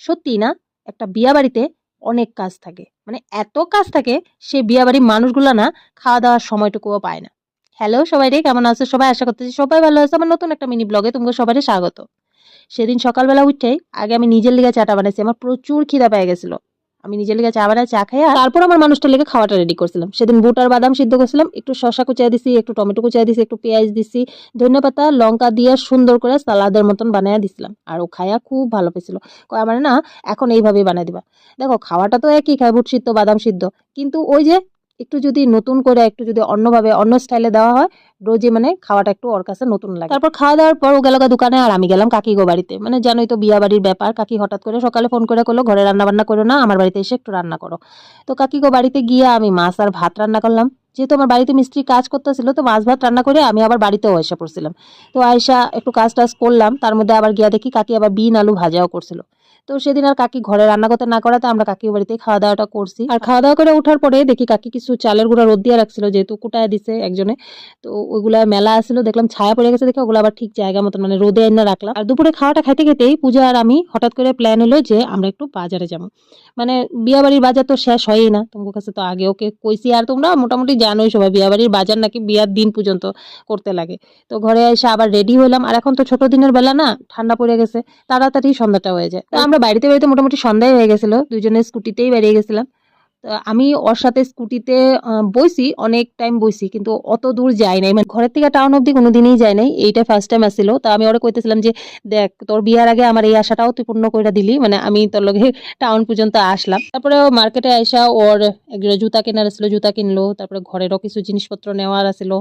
সত্যি না, একটা বিয়া বাড়িতে অনেক কাজ থাকে। মানে এত কাজ থাকে, সে বিয়া বাড়ির মানুষগুলো না খাওয়া দাওয়ার সময়টুকুও পায় না। হ্যালো সবাই রে, কেমন আছো? সবাই আশা করতেছি সবাই ভালো আছে। আমার নতুন একটা মিনি ব্লগে তোমাকে সবাই স্বাগত। সেদিন সকালবেলা উঠেই আগে আমি নিজের লিগে চাটা বানাইছি, আমার প্রচুর খিদা পেয়ে গেছিল। আমি নিজের লেগে চা বানায় চা খাই তারপর আমার মানুষটার লেগে খাওয়াটা রেডি করছিলাম। সেদিন বুট আর বাদাম সিদ্ধ করছিলাম, একটু শশা কুচিয়ে দিছি, একটু টমেটো কুচিয়ে দিছি, একটু পেঁয়াজ দিছি ধনে পাতা, লঙ্কা দিয়ে সুন্দর করে সালাদের মতন বানাইয়া দিছিলাম। আর ও খাইয়া খুব ভালো পেয়েছিল। মানে না, এখন এইভাবেই বানাই দিবা। দেখো, খাওয়াটা তো একই খায়, বুট সিদ্ধ, বাদাম সিদ্ধ। কিন্তু ওই যে একটু যদি নতুন করে, একটু যদি অন্যভাবে, অন্য স্টাইলে দেওয়া হয় রোজে মানে খাওয়াটা একটু ওর কাছে নতুন লাগে। তারপর খাওয়া দাওয়ার পর ও গেল দোকানে, আর আমি গেলাম কাকি গো বাড়িতে। মানে জানোই তো বিয়া বাড়ির ব্যাপার, কাকি হঠাৎ করে সকালে ফোন করে করল ঘরে রান্না বান্না করো না, আমার বাড়িতে এসে একটু রান্না করো। তো কাকি গো বাড়িতে গিয়ে আমি মাছ আর ভাত রান্না করলাম। যেহেতু আমার বাড়িতে মিস্ত্রি কাজ করতেছিল, তো মাছ ভাত রান্না করে আমি আবার বাড়িতেও এসে পড়ছিলাম। তো আয়সা একটু কাজ টাজ করলাম, তার মধ্যে আবার গিয়া দেখি কাকি আবার বিন আলু ভাজাও করছিল। তো সেদিন আর কাকি ঘরে রান্না করতে না করাতে আমরা কাকির বাড়িতে খাওয়া দাওয়াটা করছি। আর খাওয়া দাওয়া করে ওঠার পরে দেখি কাকি কিছু চালের গুঁড়া রোদ দিয়ে রাখছিল, যেহেতু কুটায় দিছে একজনে। তো ওইগুলা মেলা আসলো, দেখলাম ছায়া পড়ে গেছে দেখে ওগুলো আবার ঠিক জায়গা মতন মানে রোদে এনে রাখলাম। আর দুপুরে খাওয়াটা খাইতে খেতেই পূজা আর আমি হঠাৎ করে প্ল্যান হলো যে আমরা একটু বাজারে যাব। মানে বিয়া বাড়ির বাজার তো শেষ হয়ই না, তোমার কাছে তো আগে ওকে কইছি। আর তোমরা মোটামুটি জানোই সবাই বিয়া বাড়ির বাজার নাকি বিয়ার দিন পর্যন্ত করতে লাগে। তো ঘরে এসে আবার রেডি হলাম। আর এখন তো ছোট দিনের বেলা না, ঠান্ডা পড়ে গেছে, তাড়াতাড়ি সন্ধ্যাটা হয়ে যায়। তো আমরা বাড়িতে বাড়িতে মোটামুটি সন্ধ্যায় হয়ে গেছিল দুজনে স্কুটিতেই বেরিয়ে গেছিলাম। তো আমি ওর সাথে স্কুটিতে বইছি, অনেক টাইম বইছি, কিন্তু অত দূর যাই নাই। মানে ঘরের থেকে টাউন অব্দি কোনোদিনই যাই নাই, এইটা ফার্স্ট টাইম আসছিল। তা আমি ওরা কইতেছিলাম যে, দেখ, তোর বিয়ার আগে আমার এই আশাটাও তুই পূর্ণ করে দিলি। মানে আমি তোর লগে টাউন পর্যন্ত আসলাম। তারপরে মার্কেটে আইসা ওর জুতা কেনার ছিল জুতা কিনলো। তারপরে ঘরেরও কিছু জিনিসপত্র নেওয়ার আছিল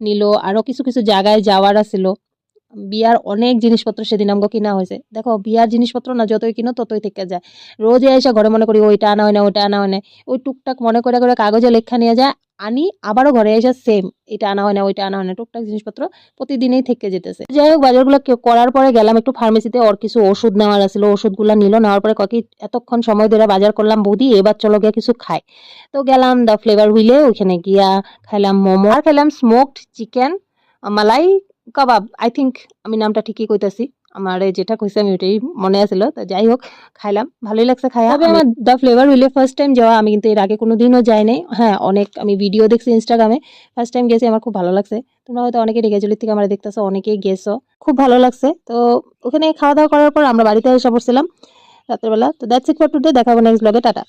নিল আরও কিছু কিছু জায়গায় যাওয়ার আছিল বিয়ার অনেক জিনিসপত্র সেদিন আমাকে কিনা হয়েছে। দেখো, বিয়ার জিনিসপত্র না যতই কিনো, ততই থেকে যায়। রোজে এসে ঘরে মনে করি ওইটা আনা হয় না ওইটা আনা হয় না। ওই টুকটাক মনে করে করে কাগজে লেখা নিয়ে যায়, আনি, আবারও ঘরে এসে সেম এটা আনা হয় না, ওইটা আনা হয় না। টুকটাক জিনিসপত্র প্রতিদিনই থেকে যেতেছে। যাই হোক, বাজারগুলো করার পরে গেলাম একটু ফার্মেসিতে ওর কিছু ওষুধ নেওয়ার আছিল, ওষুধগুলো নিল, নেওয়ার পরে ককি এতক্ষণ সময় ধরে বাজার করলাম, বৌদি, এবার চলো গিয়ে কিছু খাই। তো গেলাম দ্য ফ্লেভার হুইলে ওইখানে গিয়া খাইলাম মোমো, আর খাইলাম smoked chicken malai kabab I think আমি নামটা ঠিকই কইতাছি। আমার যেটা কইছে আমি ওইটাই মনে আছিল তা যাই হোক খাইলাম ভালোই লাগছে খাই তবে আমার দ্য ফ্লেভার হুইলে ফার্স্ট টাইম যাওয়া আমি কিন্তু এর আগে কোনো দিনও যাই নাই হ্যাঁ অনেক আমি ভিডিও দেখছি ইনস্টাগ্রামে ফার্স্ট টাইম গেছি আমার খুব ভালো লাগছে। তোমরা হয়তো অনেকে রেগেজুলির থেকে আমরা দেখতেছো অনেকেই গেছো খুব ভালো লাগছে। তো ওখানে খাওয়া দাওয়া করার পর আমরা বাড়িতে এসে পড়ছিলাম রাত্রেবেলা। তো দ্যাটস ইট ফর টুডে দেখাবো নেক্সট ব্লগে টাটা।